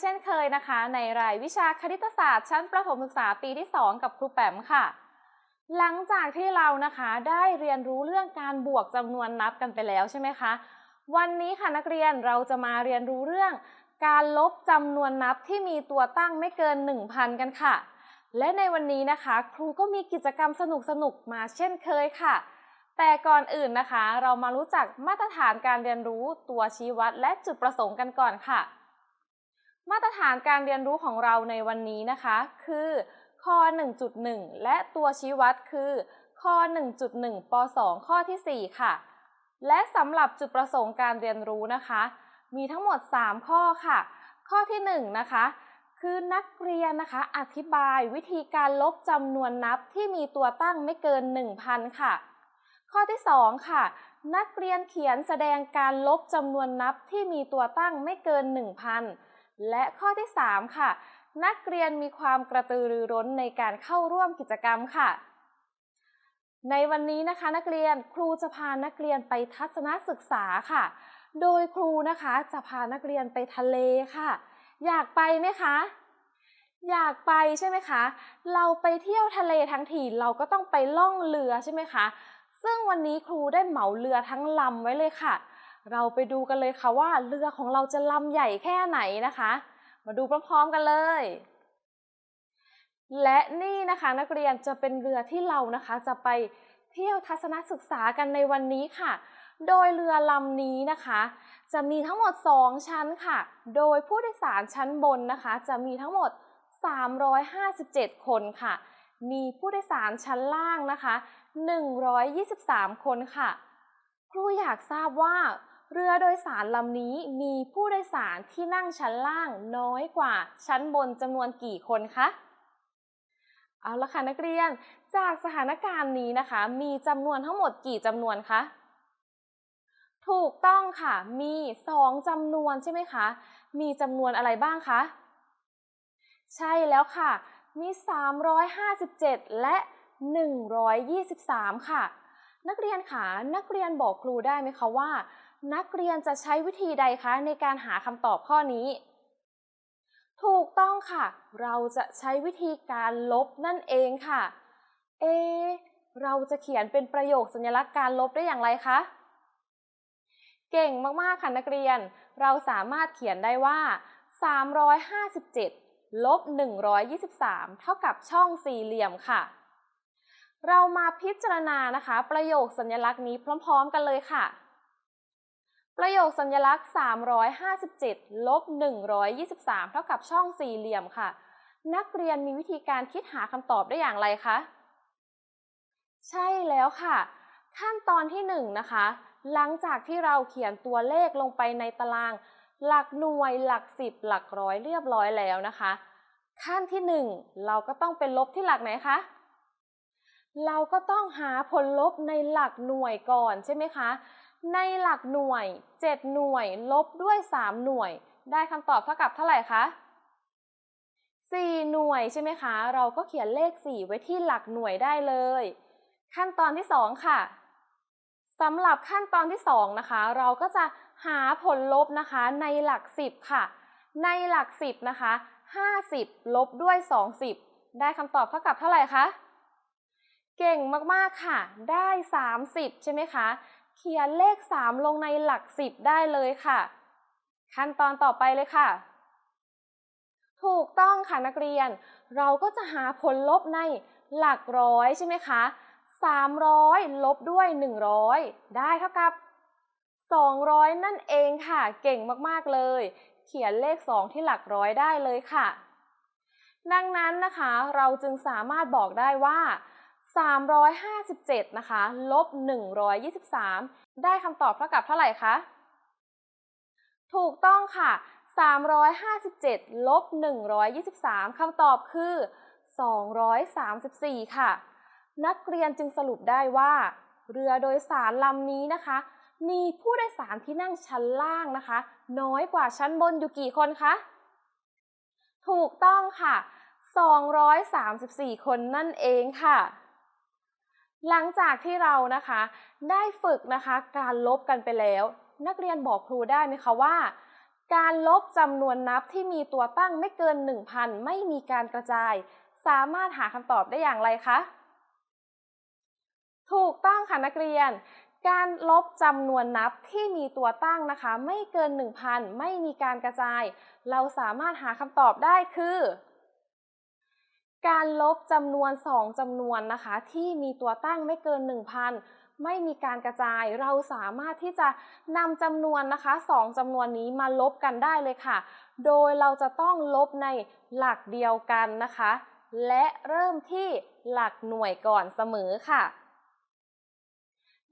เช่นเคยนะคะ ในรายวิชาคณิตศาสตร์ชั้นประถมศึกษาปีที่ 2 กับครูแปมค่ะ หลังจากที่เรานะคะได้เรียนรู้เรื่องการบวกจำนวนนับกันไปแล้วใช่ไหมคะ วันนี้ค่ะนักเรียนเราจะมาเรียนรู้เรื่อง การลบจำนวนนับที่มีตัวตั้งไม่เกิน 1,000 กันค่ะ และในวันนี้นะคะ ครูก็มีกิจกรรมสนุกๆมาเช่นเคยค่ะแต่ก่อนอื่นนะคะ เรามารู้จักมาตรฐานการเรียนรู้ตัวชี้วัดและจุดประสงค์กันก่อนค่ะ มาตรฐานการเรียนรู้ของเราในวันนี้นะคะ คือข้อ 1.1 และตัวชี้วัดคือข้อ 1.1ป .2 ข้อที่ 4 ค่ะ และสำหรับจุดประสงค์การเรียนรู้นะคะ มีทั้งหมด 3 ข้อค่ะ ข้อที่1นะคะคือนักเรียนนะคะ อธิบายวิธีการลบจำนวนนับที่มีตัวตั้งไม่เกิน 1,000 ค่ะ ข้อที่ 2 ค่ะ นักเรียนเขียนแสดงการลบจำนวนนับที่มีตัวตั้งไม่เกิน 1,000 และข้อที่ 3 ค่ะ นักเรียนมีความกระตือรือร้นในการเข้าร่วมกิจกรรมค่ะ ในวันนี้นะคะนักเรียนครูจะพานักเรียนไปทัศนศึกษาค่ะ โดยครูนะคะจะพานักเรียนไปทะเลค่ะ อยากไปไหมคะอยากไปใช่ไหมคะ เราไปเที่ยวทะเลทั้งทีเราก็ต้องไปล่องเรือใช่ไหมคะ ซึ่งวันนี้ครูได้เหมาเรือทั้งลำไว้เลยค่ะ เราไปดูกันเลยค่ะว่าเรือของเราจะลำใหญ่แค่ไหนนะคะ มาดูพร้อมๆกันเลย และนี่นะคะนักเรียนจะเป็นเรือที่เรานะคะ จะไปเที่ยวทัศนศึกษากันในวันนี้ค่ะ โดยเรือลำนี้นะคะ จะมีทั้งหมด 2 ชั้นค่ะ โดยผู้โดยสารชั้นบนนะคะ จะมีทั้งหมด 357 คนค่ะ มีผู้โดยสารชั้นล่างนะคะ 123 คนค่ะ ครูอยากทราบว่า เรือโดยสารลำนี้มีผู้โดยสารที่นั่งชั้นล่างน้อยกว่าชั้นบนจำนวนกี่คนคะ เอาละค่ะนักเรียน จากสถานการณ์นี้นะคะ มีจำนวนทั้งหมดกี่จำนวนคะ ถูกต้องค่ะ มีสองจำนวนใช่ไหมคะ มีจำนวนอะไรบ้างคะ ใช่แล้วค่ะ มี 357 และ 123 ค่ะ นักเรียนค่ะนักเรียนบอกครูได้ไหมคะว่า นักเรียนจะใช้วิธีใดคะในการหาคำตอบข้อนี้ ถูกต้องค่ะ เราจะใช้วิธีการลบนั่นเองค่ะ เอ เราจะเขียนเป็นประโยคสัญลักษณ์การลบได้อย่างไรคะ เก่งมากๆค่ะนักเรียน เราสามารถเขียนได้ว่า 357 ลบ 123 เท่ากับช่องสี่เหลี่ยมค่ะเรามาพิจารณานะคะ ประโยคสัญลักษณ์นี้พร้อม ๆ กันเลยค่ะ ประโยคสัญลักษณ์ 357 ลบ 123 เท่ากับช่องสี่เหลี่ยมค่ะ นักเรียนมีวิธีการคิดหาคำตอบได้อย่างไรคะ ใช่แล้วค่ะ ขั้นตอนที่ 1 นะคะ หลังจากที่เราเขียนตัวเลขลงไปในตาราง หลักหน่วย หลักสิบ หลักร้อยเรียบร้อยแล้วนะคะ ขั้นที่ 1 เราก็ต้องเป็นลบที่หลักไหนคะ เราก็ต้องหาผลลบในหลักหน่วยก่อนใช่ไหมคะ ในหลักหน่วย 7 หน่วย ลบด้วย 3 หน่วย ได้คำตอบเท่ากับเท่าไหร่คะ 4 หน่วยใช่ไหมคะ เราก็เขียนเลข 4 ไว้ที่หลักหน่วยได้เลย ขั้นตอนที่ 2 ค่ะสำหรับขั้นตอนที่ 2 นะคะ เราก็จะหาผลลบนะคะในหลัก 10 ค่ะ ในหลัก 10 นะคะ 50 ลบด้วย 20 ได้คำตอบเท่ากับเท่าไหร่คะ เก่งมาก ๆ ค่ะ ได้ 30 ใช่ไหมคะ เขียนเลข 3 ลงในหลัก 10 ได้เลยค่ะ ขั้นตอนต่อไปเลยค่ะ ถูกต้องค่ะนักเรียน เราก็จะหาผลลบในหลักร้อยใช่ไหมคะ 300 ลบด้วย 100 ได้เท่ากับ 200 นั่นเองค่ะ เก่งมากๆเลย เขียนเลข 2 ที่หลักร้อยได้เลยค่ะ ดังนั้นนะคะ เราจึงสามารถบอกได้ว่า 357 นะคะ ลบ 123 ได้คำตอบเท่ากับเท่าไหร่คะ ถูกต้องค่ะ 357 ลบ 123 คำตอบคือ 234 ค่ะ นักเรียนจึงสรุปได้ว่า เรือโดยสารลำนี้นะคะ มีผู้โดยสารที่นั่งชั้นล่างนะคะ น้อยกว่าชั้นบนอยู่กี่คนคะ ถูกต้องค่ะ 234 คนนั่นเองค่ะ หลังจากที่เรานะคะได้ฝึกนะคะการลบกันไปแล้ว นักเรียนบอกครูได้ไหมคะว่า การลบจำนวนนับที่มีตัวตั้งไม่เกิน 1,000 ไม่มีการกระจาย สามารถหาคำตอบได้อย่างไรคะ ถูกต้องค่ะนักเรียน การลบจำนวนนับที่มีตัวตั้งนะคะ ไม่เกิน 1,000 ไม่มีการกระจาย เราสามารถหาคำตอบได้คือ การลบจำนวน 2จำนวนนะคะ ที่มีตัวตั้งไม่เกิน 1,000 ไม่มีการกระจาย เราสามารถที่จะนำจำนวนนะคะ 2จำนวนนี้มาลบกันได้เลยค่ะ โดยเราจะต้องลบในหลักเดียวกันนะคะ และเริ่มที่หลักหน่วยก่อนเสมอค่ะ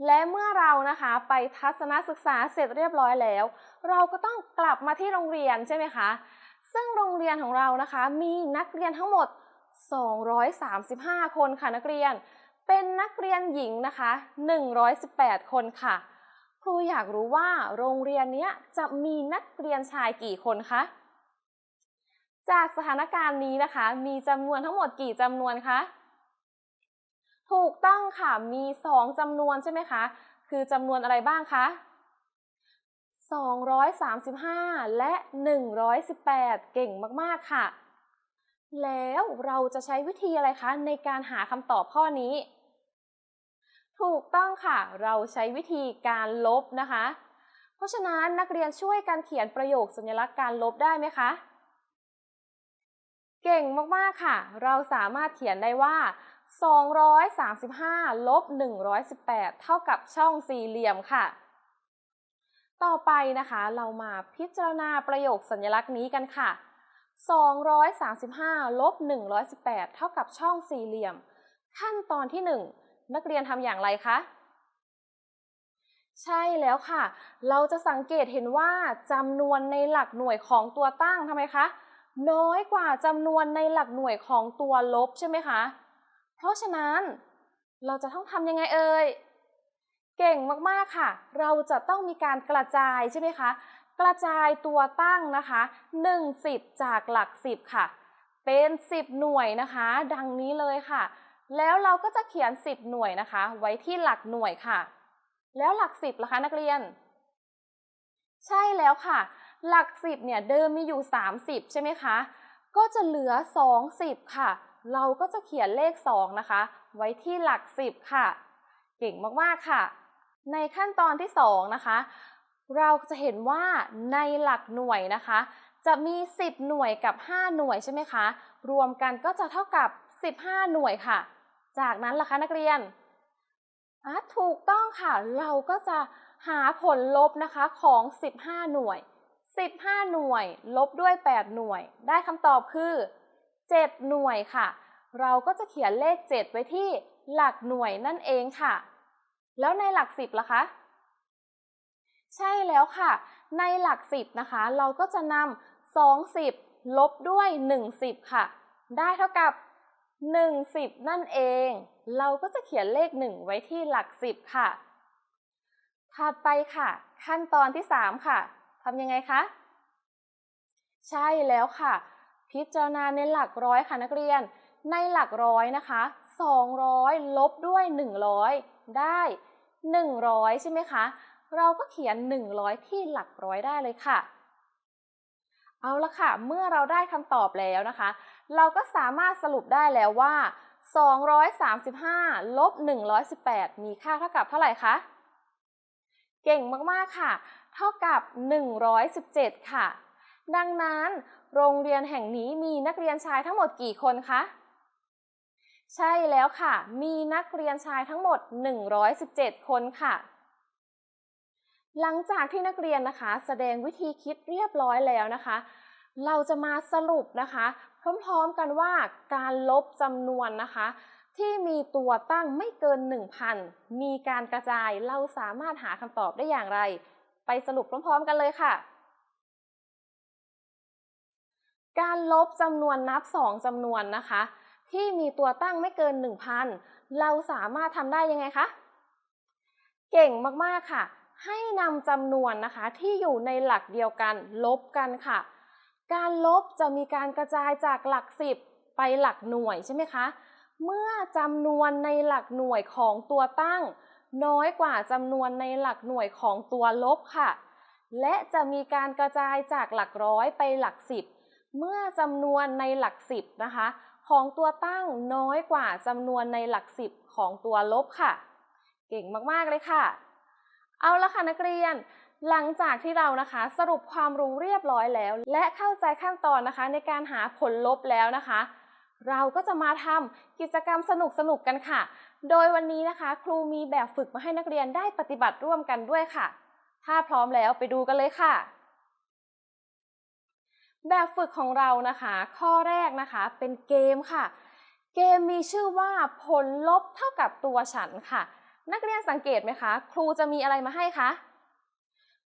และเมื่อเรานะคะไปทัศนศึกษาเสร็จเรียบร้อยแล้ว เราก็ต้องกลับมาที่โรงเรียนใช่ไหมคะ ซึ่งโรงเรียนของเรานะคะมีนักเรียนทั้งหมด 235 คนค่ะนักเรียน เป็นนักเรียนหญิงนะคะ 118 คนค่ะครูอยากรู้ว่าโรงเรียนนี้จะมีนักเรียนชายกี่คนคะ จากสถานการณ์นี้นะคะ มีจำนวนทั้งหมดกี่จำนวนคะ ถูกต้องค่ะ มี 2จำนวนใช่ไหมคะ คือจำนวนอะไรบ้างคะ 235 และ 118 เก่งมาก ๆ ค่ะ แล้วเราจะใช้วิธีอะไรคะในการหาคำตอบข้อนี้ ถูกต้องค่ะ เราใช้วิธีการลบนะคะ เพราะฉะนั้นนักเรียนช่วยกันเขียนประโยคสัญลักษณ์การลบได้ไหมคะ เก่งมากๆค่ะ เราสามารถเขียนได้ว่า 235 ลบ 118 เท่ากับช่องสี่เหลี่ยมค่ะ ต่อไปนะคะ เรามาพิจารณาประโยคสัญลักษณ์นี้กันค่ะ 235 ลบ 118 เท่ากับช่องสี่เหลี่ยม ขั้นตอนที่ 1 นักเรียนทำอย่างไรคะ ใช่แล้วค่ะ เราจะสังเกตเห็นว่าจำนวนในหลักหน่วยของตัวตั้งทำไมคะ น้อยกว่าจำนวนในหลักหน่วยของตัวลบใช่ไหมคะ เพราะฉะนั้น เราจะต้องทำยังไงเอ่ย เก่งมากๆค่ะ เราจะต้องมีการกระจายใช่ไหมคะ กระจายตัวตั้งนะคะ1 10จากหลัก 10 ค่ะ เป็น 10 หน่วยนะคะ ดังนี้เลยค่ะ แล้วเราก็จะเขียน 10 หน่วยนะคะ ไว้ที่หลักหน่วยค่ะ แล้วหลัก 10ล่ะคะนักเรียน ใช่แล้วค่ะ หลัก 10เนี่ยเดิมมีอยู่ 30 ใช่ไหมคะ ก็จะเหลือ 20 ค่ะ เราก็จะเขียนเลข 2 นะคะ ไว้ที่หลัก 10 ค่ะ เก่งมากๆค่ะ ในขั้นตอนที่ 2 นะคะ เราจะเห็นว่าในหลักหน่วยนะคะ จะมี 10 หน่วยกับ 5 หน่วยใช่ไหมคะ รวมกันก็จะเท่ากับ 15 หน่วยค่ะ จากนั้นล่ะคะนักเรียนถูกต้องค่ะ เราก็จะหาผลลบนะคะของ 15 หน่วย 15 หน่วย ลบด้วย 8 หน่วย ได้คำตอบคือ 7 หน่วยค่ะ เราก็จะเขียนเลข 7 ไว้ที่หลักหน่วยนั่นเองค่ะ แล้วในหลัก 10ล่ะคะ ใช่แล้วค่ะ ในหลัก10นะคะ เราก็จะนำ2 10ลบด้วย1 10ค่ะ ได้เท่ากับ1 10นั่นเอง เราก็จะเขียนเลข1ไว้ที่หลัก10ค่ะ ถัดไปค่ะ ขั้นตอนที่3ค่ะทำยังไงคะใช่แล้วค่ะ พิจารณาในหลักร้อยค่ะนักเรียน ในหลักร้อยนะคะ 200 ลบด้วย 100 ได้ 100 ใช่ไหมคะ เราก็เขียน 100 ที่หลักร้อยได้เลยค่ะ เอาละค่ะ เมื่อเราได้คำตอบแล้วนะคะ เราก็สามารถสรุปได้แล้วว่า 235 ลบ 118 มีค่าเท่ากับเท่าไหร่คะ เก่งมากๆค่ะ เท่ากับ 117 ค่ะ ดังนั้นโรงเรียนแห่งนี้มีนักเรียนชายทั้งหมดกี่คนคะ ใช่แล้วค่ะ มีนักเรียนชายทั้งหมด 117 คนค่ะ หลังจากที่นักเรียนนะคะ แสดงวิธีคิดเรียบร้อยแล้วนะคะ เราจะมาสรุปนะคะ พร้อมๆกันว่าการลบจำนวนนะคะ ที่มีตัวตั้งไม่เกิน 1,000 มีการกระจายเราสามารถหาคำตอบได้อย่างไร ไปสรุปพร้อมๆกันเลยค่ะ การลบจำนวนนับ 2จำนวนนะคะ ที่มีตัวตั้งไม่เกิน 1,000 เราสามารถทำได้ยังไงคะ เก่งมากๆค่ะ ให้นำจำนวนนะคะที่อยู่ในหลักเดียวกันลบกันค่ะ การลบจะมีการกระจายจากหลักสิบไปหลักหน่วยใช่ไหมคะ เมื่อจำนวนในหลักหน่วยของตัวตั้ง น้อยกว่าจำนวนในหลักหน่วยของตัวลบค่ะ และจะมีการกระจายจากหลักร้อยไปหลักสิบเมื่อจำนวนในหลักสิบนะคะ ของตัวตั้งน้อยกว่าจำนวนในหลักสิบของตัวลบค่ะ เก่งมากๆเลยค่ะ เอาละค่ะนักเรียน หลังจากที่เรานะคะ สรุปความรู้เรียบร้อยแล้ว และเข้าใจขั้นตอนนะคะ ในการหาผลลบแล้วนะคะ เราก็จะมาทำกิจกรรมสนุกๆกันค่ะ โดยวันนี้นะคะ ครูมีแบบฝึกมาให้นักเรียนได้ปฏิบัติร่วมกันด้วยค่ะ ถ้าพร้อมแล้วไปดูกันเลยค่ะ แบบฝึกของเรานะคะ ข้อแรกนะคะเป็นเกมค่ะ เกมมีชื่อว่าผลลบเท่ากับตัวฉันค่ะ นักเรียนสังเกตไหมคะ ครูจะมีอะไรมาให้คะ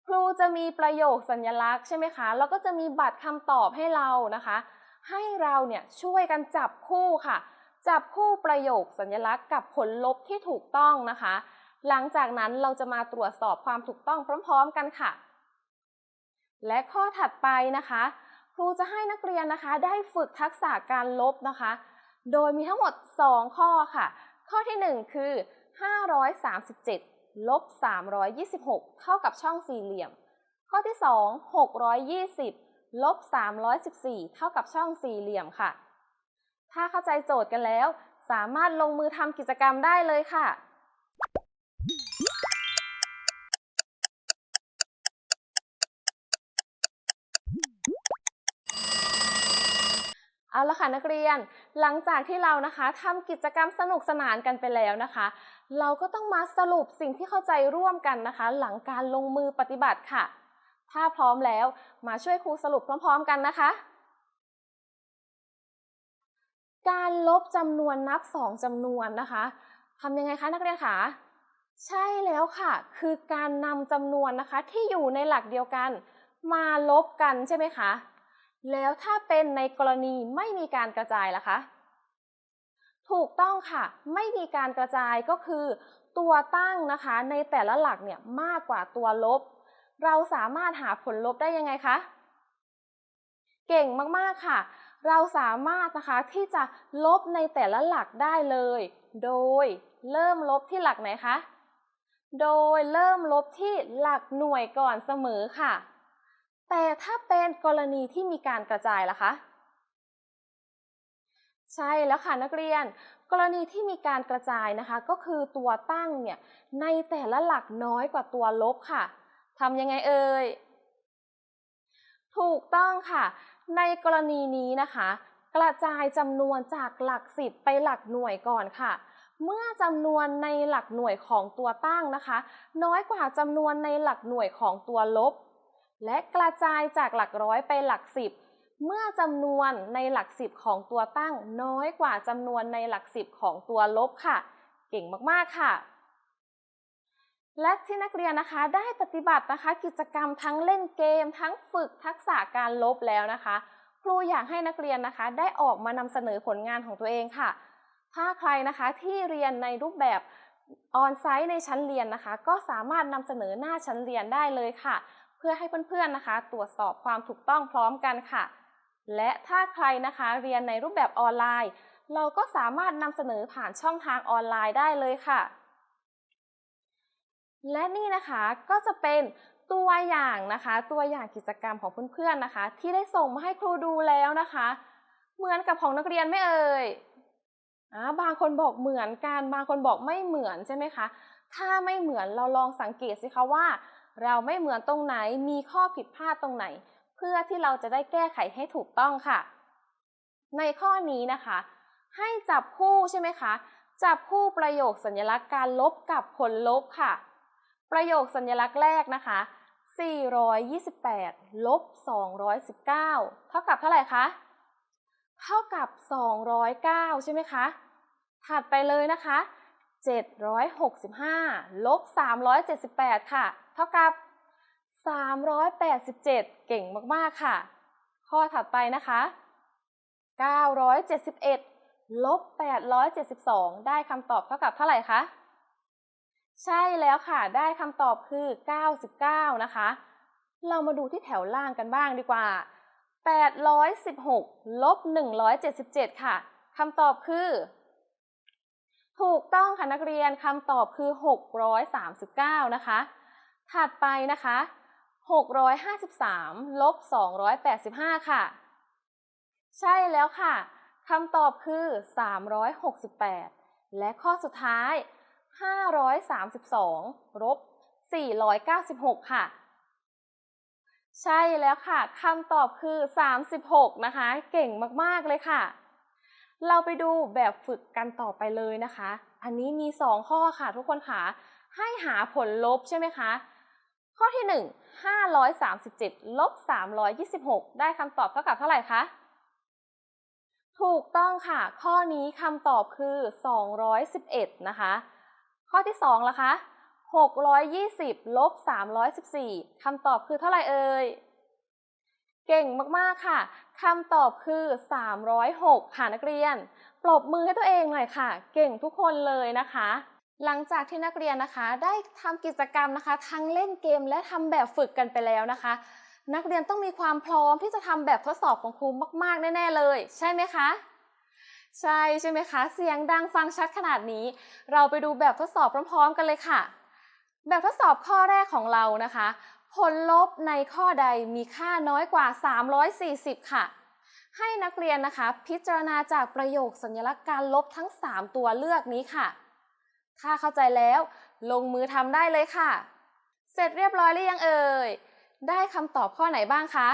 ครูจะมีประโยคสัญลักษณ์ใช่ไหมคะ แล้วก็จะมีบัตรคำตอบให้เรานะคะ ให้เราเนี่ยช่วยกันจับคู่ค่ะ จับคู่ประโยคสัญลักษณ์กับผลลบที่ถูกต้องนะคะ หลังจากนั้นเราจะมาตรวจสอบความถูกต้องพร้อม ๆ กันค่ะ และข้อถัดไปนะคะ ครูจะให้นักเรียนนะคะ ได้ฝึกทักษะการลบนะคะ โดยมีทั้งหมด 2 ข้อค่ะ ข้อที่ 1 คือ 537 ลบ 326 เท่ากับช่องสี่เหลี่ยม ข้อที่ 2 620 ลบ 314 เท่ากับช่องสี่เหลี่ยมค่ะ ถ้าเข้าใจโจทย์กันแล้ว สามารถลงมือทำกิจกรรมได้เลยค่ะเอาละค่ะนักเรียน หลังจากที่เรานะคะทำกิจกรรมสนุกสนานกันไปแล้วนะคะ เราก็ต้องมาสรุปสิ่งที่เข้าใจร่วมกันนะคะ หลังการลงมือปฏิบัติค่ะ ถ้าพร้อมแล้วมาช่วยครูสรุปพร้อม ๆ กันนะคะ การลบจำนวนนับสองจำนวนนะคะทำยังไงคะนักเรียนคะใช่แล้วค่ะ คือการนำจำนวนนะคะที่อยู่ในหลักเดียวกัน มาลบกันใช่ไหมคะ แล้วถ้าเป็นในกรณีไม่มีการกระจายล่ะคะ ถูกต้องค่ะ ไม่มีการกระจายก็คือ ตัวตั้งนะคะในแต่ละหลักเนี่ยมากกว่าตัวลบ เราสามารถหาผลลบได้ยังไงคะ เก่งมากๆค่ะ เราสามารถนะคะที่จะลบในแต่ละหลักได้เลย โดยเริ่มลบที่หลักไหนคะ โดยเริ่มลบที่หลักหน่วยก่อนเสมอค่ะ แต่ถ้าเป็นกรณีที่มีการกระจายล่ะคะ ใช่แล้วค่ะนักเรียน กรณีที่มีการกระจายนะคะ ก็คือตัวตั้งเนี่ยในแต่ละหลักน้อยกว่าตัวลบค่ะทำยังไงเอ่ยถูกต้องค่ะ ในกรณีนี้นะคะ กระจายจำนวนจากหลักสิบไปหลักหน่วยก่อนค่ะ เมื่อจำนวนในหลักหน่วยของตัวตั้งนะคะ น้อยกว่าจำนวนในหลักหน่วยของตัวลบ และกระจายจากหลักร้อยไปหลักสิบ เมื่อจำนวนในหลักสิบของตัวตั้งน้อยกว่าจำนวนในหลักสิบของตัวลบค่ะ เก่งมากๆค่ะ และที่นักเรียนนะคะได้ปฏิบัตินะคะ กิจกรรมทั้งเล่นเกม ทั้งฝึกทักษะการลบแล้วนะคะ ครูอยากให้นักเรียนนะคะ ได้ออกมานำเสนอผลงานของตัวเองค่ะ ถ้าใครนะคะที่เรียนในรูปแบบออนไซต์ในชั้นเรียนนะคะ ก็สามารถนำเสนอหน้าชั้นเรียนได้เลยค่ะ เพื่อให้เพื่อนๆนะคะ ตรวจสอบความถูกต้องพร้อมกันค่ะ และถ้าใครนะคะเรียนในรูปแบบออนไลน์ เราก็สามารถนำเสนอผ่านช่องทางออนไลน์ได้เลยค่ะ และนี่นะคะก็จะเป็นตัวอย่างนะคะ ตัวอย่างกิจกรรมของเพื่อนๆนะคะ ที่ได้ส่งมาให้ครูดูแล้วนะคะ เหมือนกับของนักเรียนไม่เอ่ยอ่าบางคนบอกเหมือนกัน บางคนบอกไม่เหมือนใช่ไหมคะ ถ้าไม่เหมือนเราลองสังเกตสิคะว่า เราไม่เหมือนตรงไหนมีข้อผิดพลาดตรงไหน เพื่อที่เราจะได้แก้ไขให้ถูกต้องค่ะ ในข้อนี้นะคะ ให้จับคู่ใช่ไหมคะจับคู่ประโยคสัญลักษณ์การลบกับผลลบค่ะ ประโยคสัญลักษณ์แรกนะคะ 428 ลบ 219 เท่ากับเท่าไหร่คะ เท่ากับ 209 ใช่ไหมคะ ถัดไปเลยนะคะ 765 ลบ 378 ค่ะ เท่ากับ 387 เก่งมากๆค่ะ ข้อถัดไปนะคะ 971 ลบ 872 ได้คำตอบเท่ากับเท่าไหร่คะ ใช่แล้วค่ะ ได้คำตอบคือ 99 นะคะ เรามาดูที่แถวล่างกันบ้างดีกว่า 816 ลบ 177 ค่ะ คำตอบคือ ถูกต้องค่ะนักเรียน คำตอบคือ 639 นะคะ ถัดไปนะคะ 653ลบ285 ค่ะ ใช่แล้วค่ะคำตอบคือ 368 และข้อสุดท้าย 532ลบ496 ค่ะ ใช่แล้วค่ะคำตอบคือ 36 นะคะ เก่งมาก ๆ เลยค่ะ เราไปดูแบบฝึกกันต่อไปเลยนะคะ อันนี้มี 2 ข้อค่ะทุกคนค่ะ ให้หาผลลบใช่ไหมคะ ข้อที่ 1 537ลบ326 ได้คำตอบเท่ากับเท่าไหร่คะ ถูกต้องค่ะ ข้อนี้คำตอบคือ 211 นะคะ ข้อที่2ล่ะคะ 620ลบ314คำตอบคือเท่าไหร่เอ่ย เก่งมากๆค่ะคำตอบคือ 306 ค่ะนักเรียน ปรบมือให้ตัวเองหน่อยค่ะ เก่งทุกคนเลยนะคะ หลังจากที่นักเรียนนะคะ ได้ทำกิจกรรมนะคะ ทั้งเล่นเกมและทำแบบฝึกกันไปแล้วนะคะ นักเรียนต้องมีความพร้อมที่จะทำแบบทดสอบของครูมาก ๆ แน่ ๆ เลย ใช่ไหมคะใช่ใช่ไหมคะ เสียงดังฟังชัดขนาดนี้ เราไปดูแบบทดสอบพร้อม ๆ กันเลยค่ะ แบบทดสอบข้อแรกของเรานะคะ ผลลบในข้อใดมีค่าน้อยกว่า 340 ค่ะ ให้นักเรียนนะคะ พิจารณาจากประโยคสัญลักษณ์การลบทั้ง 3 ตัวเลือกนี้ค่ะ ถ้าเข้าใจแล้วลงมือทำได้เลยค่ะ เสร็จเรียบร้อยหรือยังเอ่ย ได้คำตอบข้อไหนบ้างคะ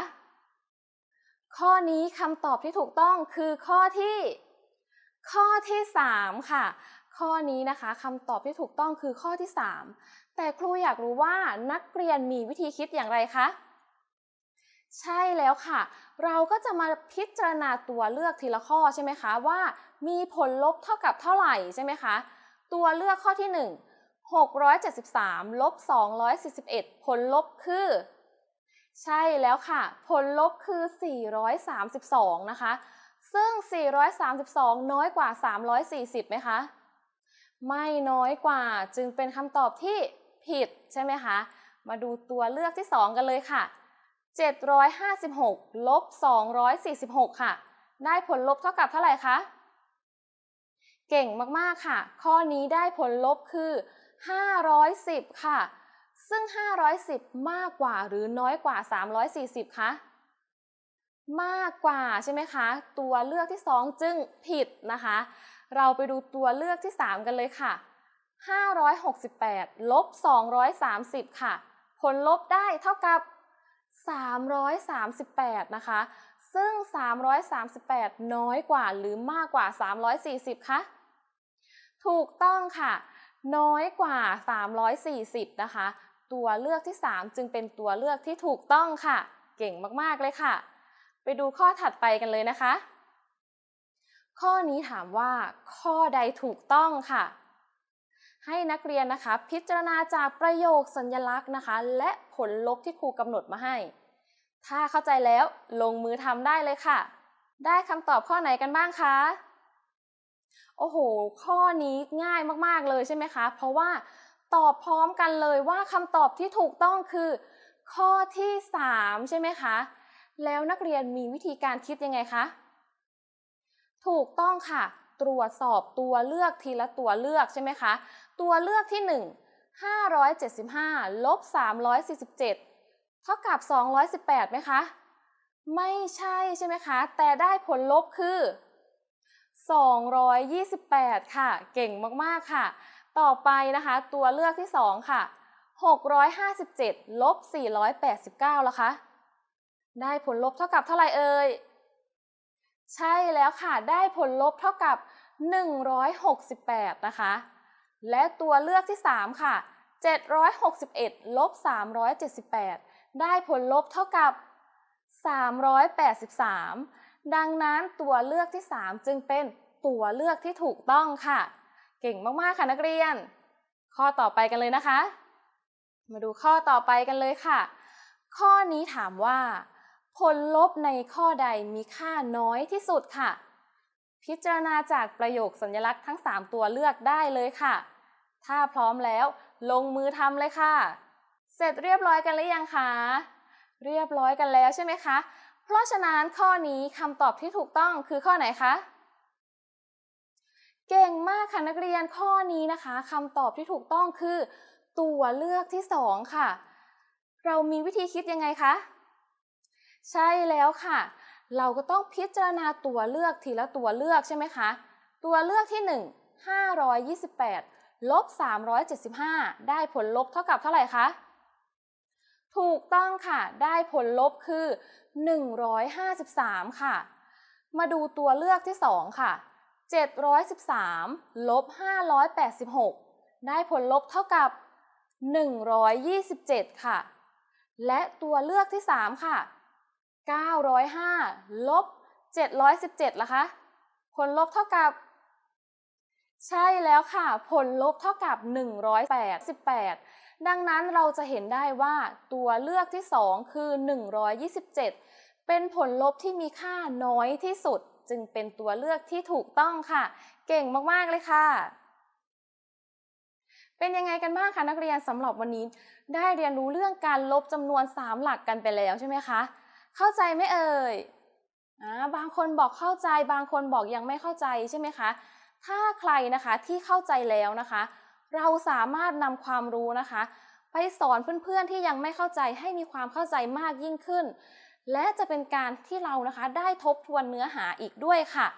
ข้อนี้คำตอบที่ถูกต้องคือข้อที่ ข้อที่ 3 ค่ะ ข้อนี้นะคะคำตอบที่ถูกต้องคือข้อที่ 3 แต่ครูอยากรู้ว่านักเรียนมีวิธีคิดอย่างไรคะใช่แล้วค่ะ เราก็จะมาพิจารณาตัวเลือกทีละข้อใช่ไหมคะว่า มีผลลบเท่ากับเท่าไหร่ใช่ไหมคะ ตัวเลือกข้อที่ 1 673ลบ241 ผลลบคือ ใช่แล้วค่ะ ผลลบคือ 432 นะคะ ซึ่ง 432 น้อยกว่า 340ไหมคะ ไม่น้อยกว่าจึงเป็นคำตอบที่ผิดใช่ไหมคะ มาดูตัวเลือกที่ 2 กันเลยค่ะ 756ลบ246 ค่ะ ได้ผลลบเท่ากับเท่าไหร่คะ เก่งมากๆค่ะ ข้อนี้ได้ผลลบคือ 510 ค่ะ ซึ่ง 510 มากกว่าหรือน้อยกว่า 340 คะมากกว่าใช่ไหมคะ ตัวเลือกที่ 2 จึงผิดนะคะ เราไปดูตัวเลือกที่ 3 กันเลยค่ะ 568ลบ230 ค่ะ ผลลบได้เท่ากับ 338 นะคะ ซึ่ง 338 น้อยกว่าหรือมากกว่า 340 คะ ถูกต้องค่ะ น้อยกว่า 340 นะคะ ตัวเลือกที่ 3 จึงเป็นตัวเลือกที่ถูกต้องค่ะ เก่งมากๆเลยค่ะ ไปดูข้อถัดไปกันเลยนะคะ ข้อนี้ถามว่า ข้อใดถูกต้องค่ะ ให้นักเรียนนะคะ พิจารณาจากประโยคสัญลักษณ์นะคะ และผลลบที่ครูกำหนดมาให้ ถ้าเข้าใจแล้วลงมือทำได้เลยค่ะ ได้คำตอบข้อไหนกันบ้างคะ โอ้โห ข้อนี้ง่ายมากๆเลยใช่ไหมคะ เพราะว่าตอบพร้อมกันเลยว่าคำตอบที่ถูกต้องคือ ข้อที่ 3 ใช่ไหมคะ แล้วนักเรียนมีวิธีการคิดยังไงคะ ถูกต้องค่ะ ตรวจสอบตัวเลือกทีละตัวเลือกใช่ไหมคะ ตัวเลือกที่ 1 575ลบ347 เท่ากับ 218ไหมคะ ไม่ใช่ใช่ไหมคะ แต่ได้ผลลบคือ 228 ค่ะ เก่งมากๆค่ะ ต่อไปนะคะตัวเลือกที่ 2 ค่ะ 657ลบ489แล้วคะ ได้ผลลบเท่ากับเท่าไหร่เอ่ย ใช่แล้วค่ะ ได้ผลลบเท่ากับ 168 นะคะ และตัวเลือกที่ 3 ค่ะ 761ลบ378 ได้ผลลบเท่ากับ 383 ดังนั้นตัวเลือกที่ 3 จึงเป็นตัวเลือกที่ถูกต้องค่ะ เก่งมากๆค่ะนักเรียน ข้อต่อไปกันเลยนะคะ มาดูข้อต่อไปกันเลยค่ะ ข้อนี้ถามว่า ผลลบในข้อใดมีค่าน้อยที่สุดค่ะ พิจารณาจากประโยคสัญลักษณ์ทั้ง 3 ตัวเลือกได้เลยค่ะ ถ้าพร้อมแล้วลงมือทำเลยค่ะ เสร็จเรียบร้อยกันหรือยังคะเรียบร้อยกันแล้วใช่ไหมคะ เพราะฉะนั้นข้อนี้คำตอบที่ถูกต้องคือข้อไหนคะ เก่งมากค่ะนักเรียนข้อนี้นะคะคำตอบที่ถูกต้องคือ ตัวเลือกที่สองค่ะ เรามีวิธีคิดยังไงคะ ใช่แล้วค่ะ เราก็ต้องพิจารณาตัวเลือกทีละตัวเลือกใช่ไหมคะ ตัวเลือกที่ 1 528ลบ375 ได้ผลลบเท่ากับเท่าไหร่คะ ถูกต้องค่ะ ได้ผลลบคือ 153 ค่ะ มาดูตัวเลือกที่ 2 ค่ะ 713 ลบ 586 ได้ผลลบเท่ากับ 127 ค่ะ และตัวเลือกที่ 3 ค่ะ 905 ลบ 717ล่ะคะ ผลลบเท่ากับ ใช่แล้วค่ะ ผลลบเท่ากับ 188 ดังนั้นเราจะเห็นได้ว่าตัวเลือกที่ 2 คือ 127 เป็นผลลบที่มีค่าน้อยที่สุด จึงเป็นตัวเลือกที่ถูกต้องค่ะ เก่งมากๆเลยค่ะเป็นยังไงกันบ้างคะนักเรียนสำหรับวันนี้ ได้เรียนรู้เรื่องการลบจำนวน 3 หลักกันไปแล้วใช่ไหมคะ เข้าใจไหมเอ่ยอบางคนบอกเข้าใจ บางคนบอกยังไม่เข้าใจใช่ไหมคะ ถ้าใครนะคะที่เข้าใจแล้วนะคะ เราสามารถนำความรู้นะคะ ไปสอนเพื่อนๆที่ยังไม่เข้าใจให้มีความเข้าใจมากยิ่งขึ้น และจะเป็นการที่เรานะคะได้ทบทวนเนื้อหาอีกด้วยค่ะ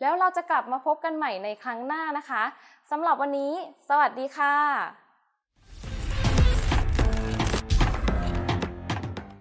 แล้วเราจะกลับมาพบกันใหม่ในครั้งหน้านะคะสำหรับวันนี้ สวัสดีค่ะ